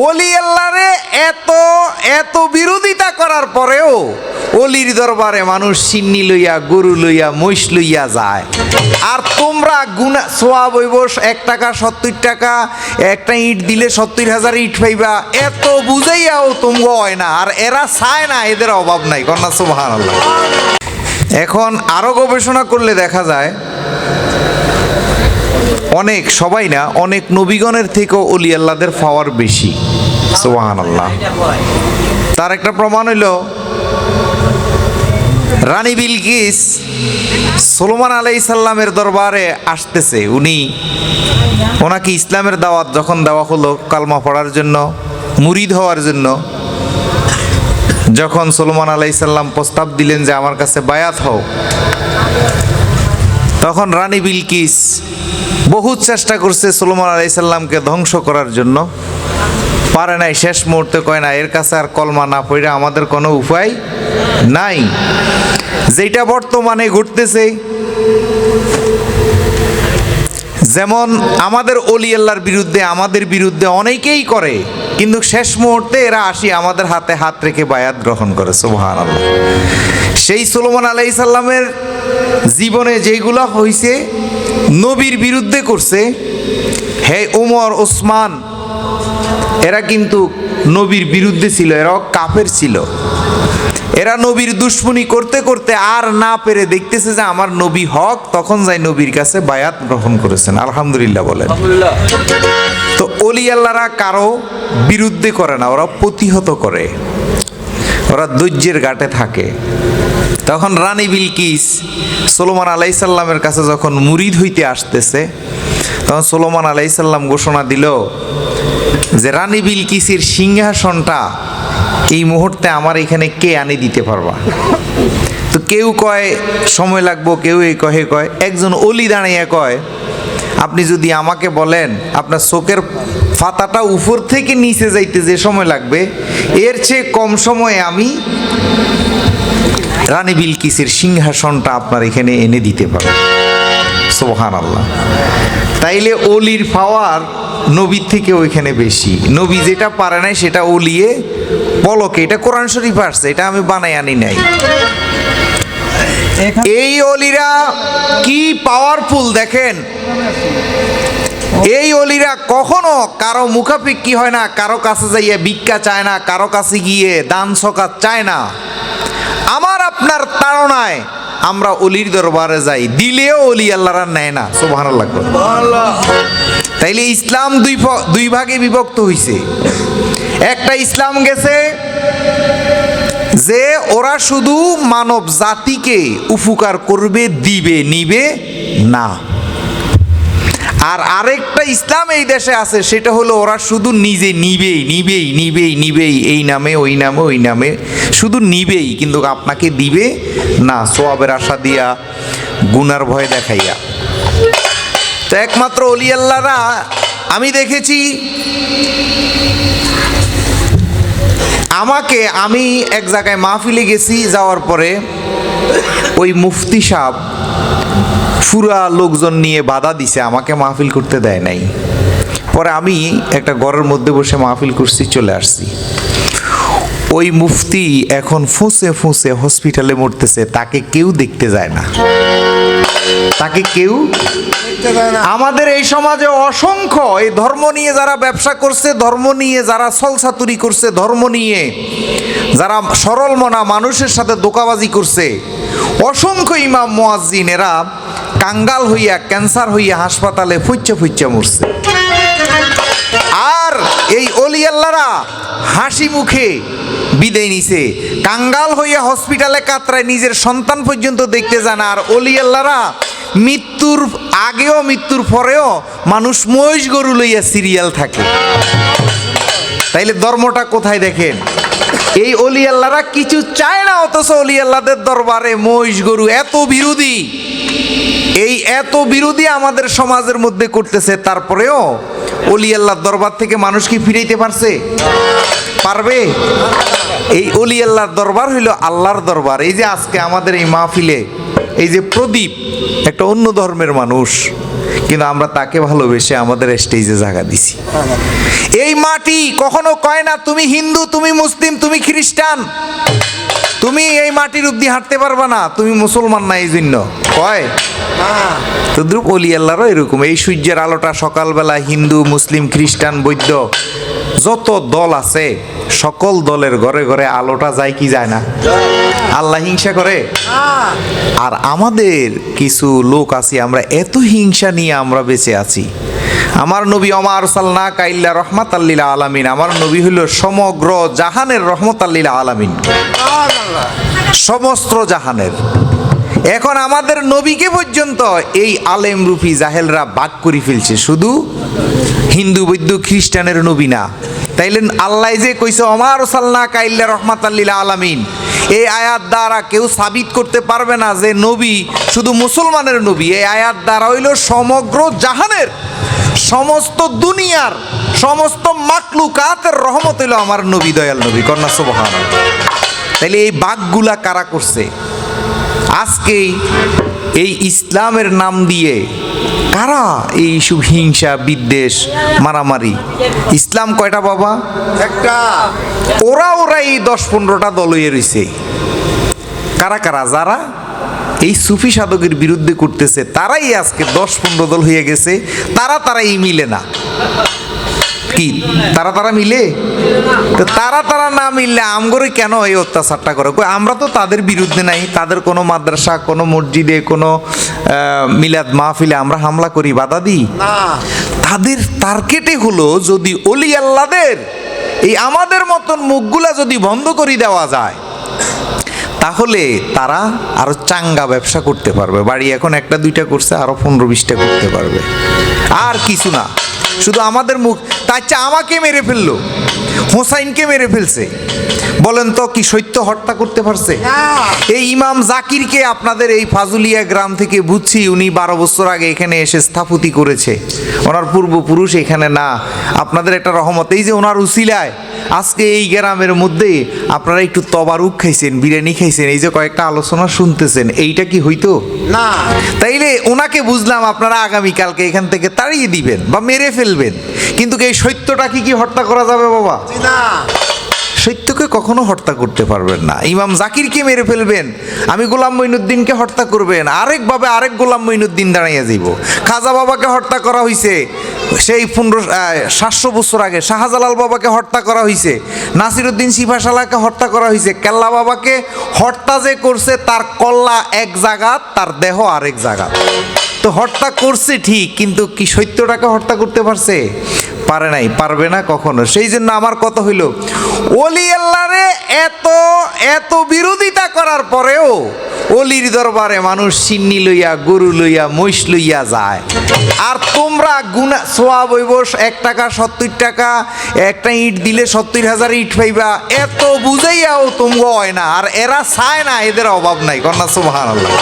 অলি আল্লাহরে এত এত বিরোধিতা করার পরেও অলির দরবারে মানুষ সিন্নি লইয়া, গরু লইয়া, মহিষ লইয়া যায়। আর তোমরা গুনা সোয়া বৈবস এক টাকা সত্তর টাকা, একটা ইট দিলে সত্তর হাজার ইট পাইবা। এত বুঝাইয়াও তোমরা হয় না, আর এরা চায় না, এদের অভাব নাই। কন্যা সুবাহান এখন আরও গবেষণা করলে দেখা যায় অনেক, সবাই না, অনেক নবীগণের থেকেও অলি আল্লাহদের পাওয়ার বেশি। সোহান আল্লাহ তার একটা প্রমাণ হইল, রানী বিলকিস সোলোমান আলাই সাল্লামের দরবারে আসতেছে। উনি ওনাকে ইসলামের দাওয়াত যখন দেওয়া হলো, কালমা পড়ার জন্য, মুরিদ হওয়ার জন্য, যখন সোলোমান আলাই সাল্লাম প্রস্তাব দিলেন যে, আমার কাছে বায়াত হও। তখন রানী বিলকিস বহুত চেষ্টা করছে সোলোমান আলাইসাল্লামকে ধ্বংস করার জন্য। পারে নাই, শেষ মুহূর্তে কয় না, এর কাছে আর কলমা না পড়ে আমাদের কোনো উপায় নাই। যেটা বর্তমানে ঘটতেছে, যেমন আমাদের অলি আল্লাহর বিরুদ্ধে, আমাদের বিরুদ্ধে অনেকেই করে, কিন্তু শেষ মুহূর্তে এরা আসি আমাদের হাতে হাত রেখে বায়াত গ্রহণ করে সুবহান আল্লাহ সেই সুলমান আলাই সাল্লামের জীবনে যেগুলো হয়েছে নবীর বিরুদ্ধে করছে হে উমর ওসমান এরা কিন্তু নবীর বিরুদ্ধে ছিল এরাও কাফের ছিল। এরা নবীর দুশ্মনী করতে করতে আর না পেরে দেখতেছে যে আমার নবী হক তখন যাই নবীর কাছে বায়াত গ্রহণ করেছেন। আলহামদুলিল্লাহ বলেন। তো অলি আল্লাহরা কারও বিরুদ্ধে করে না ওরা প্রতিহত করে। ওরা ধৈর্যের ঘাটে থাকে। তখন রানী বিলকিস সোলোমান আলাইসাল্লামের কাছে যখন মুরিদ হইতে আসতেছে, তখন সোলোমান আলাইসাল্লাম ঘোষণা দিল যে, রানী বিলকিসের সিংহাসনটা এই মুহূর্তে আমার এখানে কে আনি দিতে পারবা? তো কেউ কয়, সময় লাগবো। কেউ এই কহে, কয়, একজন অলি দাঁড়িয়ে কয়, আপনি যদি আমাকে বলেন, আপনার চোখের ফাতাটা উপর থেকে নিচে যাইতে যে সময় লাগবে, এর চেয়ে কম সময়ে আমি রানী বিলকিসের সিংহাসনটা আপনার এখানে এনে দিতে পারে। সোহান আল্লাহ তাইলে অলির পাওয়ার নবীর থেকে ওইখানে বেশি। নবী যেটা পারে নাই সেটা অলিয়ে পলকে। এটা কোরআন শরীফ আসছে এটা আমি বানাই আনি নাই। এই অলিরা কি পাওয়ারফুল দেখেন? এই অলিরা কখনো কারও মুখাপিক্ষি হয় না কারও কাছে যাইয়া ভিক্ষা চায় না কারও কাছে গিয়ে দান সকাত চায় না। আপনার তাড়নায় আমরা অলির দরবারে যাই। দিলেও অলি আল্লাহরা নেয় না সোভান তাইলে ইসলাম দুই দুই ভাগে বিভক্ত হইছে। একটা ইসলাম গেছে যে ওরা শুধু মানব জাতিকে উপকার করবে দিবে নিবে না। আর আরেকটা ইসলাম এই দেশে আছে, সেটা হলো ওরা শুধু নিজে নিবেই নিবেই নিবেই নিবেই, এই নামে, ওই নামে ওই নামে, শুধু নিবেই, কিন্তু আপনাকে দিবে না, সোয়াবের আশা দিয়া, গুনার ভয় দেখাইয়া। তো একমাত্র অলি আল্লাহরা, আমি দেখেছি, আমাকে, আমি এক জায়গায় মাহফিলে গেছি, যাওয়ার পরে, ওই মুফতি সাহ পুরা লোকজন নিয়ে বাধা দিছে আমাকে মাহফিল করতে দেয় নাই। পরে আমি একটা ঘরের মধ্যে বসে মাহফিল করছি চলে আসছি। ওই মুফতি এখন ফুঁসে ফুঁসে হসপিটালে মরতেছে তাকে কেউ দেখতে যায় না। তাকে কেউ আমাদের এই সমাজে অসংখ্য এই ধর্ম নিয়ে যারা ব্যবসা করছে ধর্ম নিয়ে যারা সলসাতুরি করছে ধর্ম নিয়ে যারা সরল মনা মানুষের সাথে দোকাবাজি করছে অসংখ্য ইমাম মোয়াজ্জিন এরা কাঙ্গাল হইয়া, ক্যান্সার হইয়া হাসপাতালে ফুচ্চা ফুচ্চা মরছে। আর এই অলি আল্লাহরা হাসি মুখে বিদায় নিছে। কাঙ্গাল হইয়া হসপিটালে কাতরায় নিজের সন্তান পর্যন্ত দেখতে যান, আর অলি আল্লাহরা মৃত্যুর আগেও মৃত্যুর পরেও মানুষ মহিষ গরু লইয়া সিরিয়াল থাকে। তাইলে ধর্মটা কোথায় দেখেন? এই অলি আল্লাহরা কিছু চায় না, অথচ অলি আল্লাহদের দরবারে মহিষ গরু এত বিরোধী। এই এত বিরোধী আমাদের সমাজের মধ্যে করতেছে, তারপরেও অলি আল্লাহর দরবার থেকে মানুষ কি ফিরাইতে পারছে? পারবে? এই অলি আল্লাহর দরবার হইল আল্লাহর দরবার। এই যে আজকে আমাদের এই মাহফিলে, এই যে প্রদীপ, একটা অন্য ধর্মের মানুষ, কিন্তু আমরা তাকে ভালোবেসে আমাদের স্টেজে জায়গা দিছি। এই মাটি কখনো কয় না, তুমি হিন্দু, তুমি মুসলিম, তুমি খ্রিস্টান। তুমি এই মাটির অব্দি হাঁটতে পারবা না তুমি মুসলমান না এই জন্য কয় তদ্রুপ অলি আল্লাহরও এরকম। এই সূর্যের আলোটা সকালবেলা হিন্দু মুসলিম খ্রিস্টান বৈদ্য যত দল আছে সকল দলের ঘরে ঘরে আলোটা যায় কি যায় না। আল্লাহ হিংসা করে? আর আমাদের কিছু লোক আছি আমরা এত হিংসা নিয়ে আমরা বেঁচে আছি। আমার নবী অমার সাল্লা কাইল্লা রহমাত আল্লিলা আলামিন আমার নবী হইল সমগ্র জাহানের রহমত আল্লিলা আলামিন। সমস্ত জাহানের। এখন আমাদের নবীকে পর্যন্ত এই আলেম রূপী জাহেলরা বাক করে ফেলছে। শুধু হিন্দু বৈদ্য খ্রিস্টানের নবী না। তাইলে আল্লাহ যে কইছে অমার সাল্লা কাইল্লা রহমাত আল্লিলা আলামিন। এই আয়াত দ্বারা কেউ সাবিত করতে পারবে না যে নবী শুধু মুসলমানের নবী। এই আয়াত দ্বারা হইল সমগ্র জাহানের, সমস্ত দুনিয়ার, সমস্ত মাকলুকাতের রহমত হইল আমার নবী, দয়াল নবী। কন্যা সুবহান তাইলে এই বাঘগুলা কারা করছে? আজকেই এই ইসলামের নাম দিয়ে কারা এই সব হিংসা বিদ্বেষ মারামারি? ইসলাম কয়টা বাবা? একটা। ওরা ওরা এই দশ পনেরোটা দল হয়ে রয়েছে। কারা কারা? যারা এই সুফি সাধকের বিরুদ্ধে করতেছে তারাই আজকে দশ পনেরো দল হয়ে গেছে তারা তারাই মিলে না। কি? তারা তারা মিলে? তো তারা তারা না মিললে আমগরে কেন এই অত্যাচারটা করে? আমরা তো তাদের বিরুদ্ধে নাই তাদের কোনো মাদ্রাসা কোনো মসজিদে কোনো মিলাদ মাহফিলে আমরা হামলা করি বাধা দিই। তাদের টার্গেটে হলো যদি অলি আল্লাদের এই আমাদের মতন মুখগুলা যদি বন্ধ করে দেওয়া যায় তাহলে তারা আরও চাঙ্গা ব্যবসা করতে পারবে। বাড়ি এখন একটা দুইটা করছে আরও পনেরো বিশটা করতে পারবে। আর কিছু না। শুধু আমাদের মুখ তার চেয়ে আমাকে মেরে ফেলল। হোসাইনকে মেরে ফেলছে। বলেন তো কি সত্য হত্যা করতে পারছে? এই ইমাম জাকিরকে আপনাদের এই ফাজুলিয়া গ্রাম থেকে বুঝছি উনি বারো বছর আগে এখানে এসে স্থাপতি করেছে। ওনার পূর্বপুরুষ এখানে না। আপনাদের একটা রহমত এই যে ওনার উসিলায় আজকে এই গ্রামের মধ্যে আপনারা একটু তবারুক খাইছেন বিরিয়ানি খাইছেন এই যে কয়েকটা আলোচনা শুনতেছেন এইটা কি হইতো? না। তাইলে ওনাকে বুঝলাম আপনারা আগামীকালকে এখান থেকে তাড়িয়ে দিবেন বা মেরে ফেলবেন। কিন্তু এই সত্যটা কি কি হত্যা করা যাবে বাবা? না। সত্যকে কখনো হত্যা করতে পারবেন না। ইমাম জাকিরকে মেরে ফেলবেন আমি গোলাম মঈনুদ্দিনকে হত্যা করবেন আরেকভাবে আরেক গোলাম মঈনুদ্দিন দাঁড়িয়ে যাইব। খাজা বাবাকে হত্যা করা হয়েছে সেই পনেরো সাতশো বছর আগে শাহজালাল বাবাকে হত্যা করা হয়েছে নাসিরুদ্দিন সিফাশালাকে হত্যা করা হয়েছে কেল্লা বাবাকে হত্যা যে করছে, তার কল্লা এক জায়গা, তার দেহ আরেক জায়গা। তো হত্যা করছে ঠিক, কিন্তু কি সত্যটাকে হত্যা করতে পারছে? পারে নাই, পারবে না কখনো। সেই জন্য আমার কথা হইল অলি আল্লাহরে এত এত বিরোধিতা করার পরেও অলির দরবারে মানুষ সিন্নি লইয়া, গরু লইয়া, মহিষ লইয়া যায়। আর তোমরা গুণা সোয়া বৈবস এক টাকা সত্তর টাকা, একটা ইট দিলে সত্তর হাজার ইট পাইবা। এত বুঝাইয়াও তোমরা হয় না, আর এরা চায় না, এদের অভাব নাই কন্যা সুবহানাল্লাহ।